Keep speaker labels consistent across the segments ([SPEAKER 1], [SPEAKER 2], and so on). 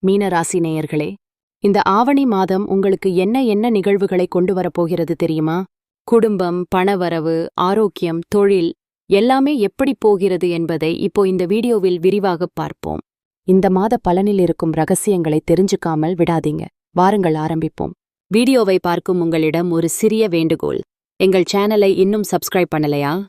[SPEAKER 1] மீன நேயர்களே இந்த ஆவணி மாதம் உங்களுக்கு என்ன என்ன நிகழ்வுகளை கொண்டு வரப்போகிறது தெரியுமா? குடும்பம் பணவரவு ஆரோக்கியம் தொழில் எல்லாமே எப்படி போகிறது என்பதை இப்போ இந்த வீடியோவில் விரிவாகப் பார்ப்போம். இந்த மாத பலனில் இருக்கும் ரகசியங்களை தெரிஞ்சுக்காமல் விடாதீங்க. வாருங்கள் ஆரம்பிப்போம். வீடியோவை பார்க்கும் உங்களிடம் ஒரு சிறிய வேண்டுகோள். எங்கள் சேனலை இன்னும் சப்ஸ்கிரைப் பண்ணலையா?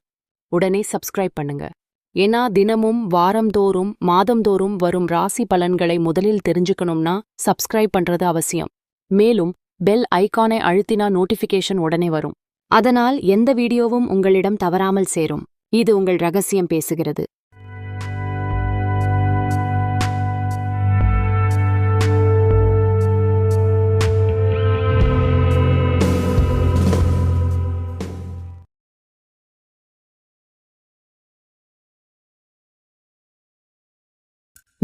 [SPEAKER 1] உடனே சப்ஸ்கிரைப் பண்ணுங்க. ஏன்னா தினமும் வாரம்தோறும் மாதம்தோறும் வரும் ராசி பலன்களை முதலில் தெரிஞ்சுக்கணும்னா சப்ஸ்கிரைப் பண்றது அவசியம். மேலும் பெல் ஐகானை அழுத்தினா நோட்டிஃபிகேஷன் உடனே வரும். அதனால் எந்த வீடியோவும் உங்களிடம் தவறாமல் சேரும். இது உங்கள் ரகசியம் பேசுகிறது.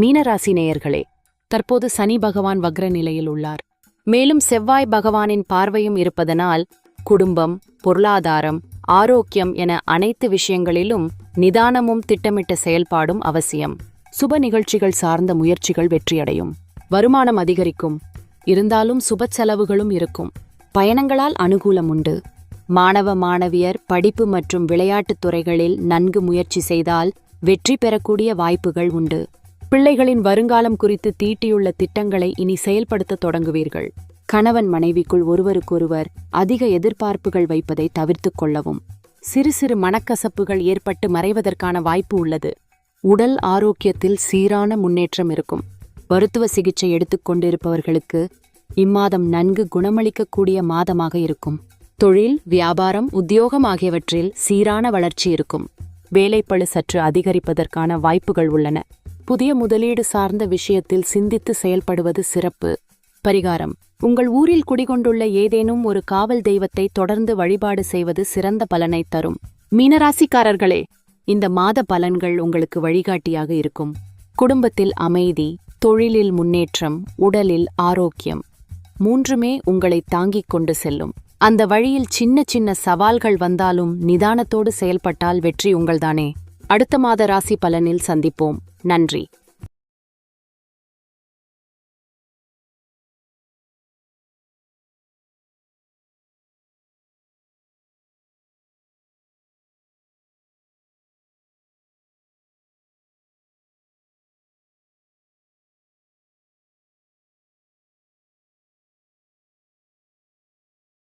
[SPEAKER 1] மீனராசி நேயர்களே தற்போது சனி பகவான் வக்ர நிலையில் உள்ளார். மேலும் செவ்வாய் பகவானின் பார்வையும் இருப்பதனால் குடும்பம் பொருளாதாரம் ஆரோக்கியம் என அனைத்து விஷயங்களிலும் நிதானமும் திட்டமிட்ட செயல்பாடும் அவசியம். சுப நிகழ்ச்சிகள் சார்ந்த முயற்சிகள் வெற்றியடையும். வருமானம் அதிகரிக்கும். இருந்தாலும் சுப செலவுகளும் இருக்கும். பயணங்களால் அனுகூலம் உண்டு. மாணவ மாணவியர் படிப்பு மற்றும் விளையாட்டுத் துறைகளில் நன்கு முயற்சி செய்தால் வெற்றி பெறக்கூடிய வாய்ப்புகள் உண்டு. பிள்ளைகளின் வருங்காலம் குறித்து தீட்டியுள்ள திட்டங்களை இனி செயல்படுத்த தொடங்குவீர்கள். கணவன் மனைவிக்குள் ஒருவருக்கொருவர் அதிக எதிர்பார்ப்புகள் வைப்பதை தவிர்த்துக் கொள்ளவும். சிறு சிறு மனக்கசப்புகள் ஏற்பட்டு மறைவதற்கான வாய்ப்பு உள்ளது. உடல் ஆரோக்கியத்தில் சீரான முன்னேற்றம் இருக்கும். மருத்துவ சிகிச்சை எடுத்துக்கொண்டிருப்பவர்களுக்கு இம்மாதம் நன்கு குணமளிக்கக்கூடிய மாதமாக இருக்கும். தொழில் வியாபாரம் உத்தியோகம் ஆகியவற்றில் சீரான வளர்ச்சி இருக்கும். வேலைப்பழு சற்று அதிகரிப்பதற்கான வாய்ப்புகள் உள்ளன. புதிய முதலீடு சார்ந்த விஷயத்தில் சிந்தித்து செயல்படுவது சிறப்பு. பரிகாரம். உங்கள் ஊரில் குடிகொண்டுள்ள ஏதேனும் ஒரு காவல் தெய்வத்தை தொடர்ந்து வழிபாடு செய்வது சிறந்த பலனை தரும். மீனராசிக்காரர்களே இந்த மாத பலன்கள் உங்களுக்கு வழிகாட்டியாக இருக்கும். குடும்பத்தில் அமைதி தொழிலில் முன்னேற்றம் உடலில் ஆரோக்கியம் மூன்றுமே உங்களை தாங்கிக் கொண்டு செல்லும். அந்த வழியில் சின்ன சின்ன சவால்கள் வந்தாலும் நிதானத்தோடு செயல்பட்டால் வெற்றி உங்கள்தானே. அடுத்த மாத ராசி பலனில் சந்திப்போம். நன்றி.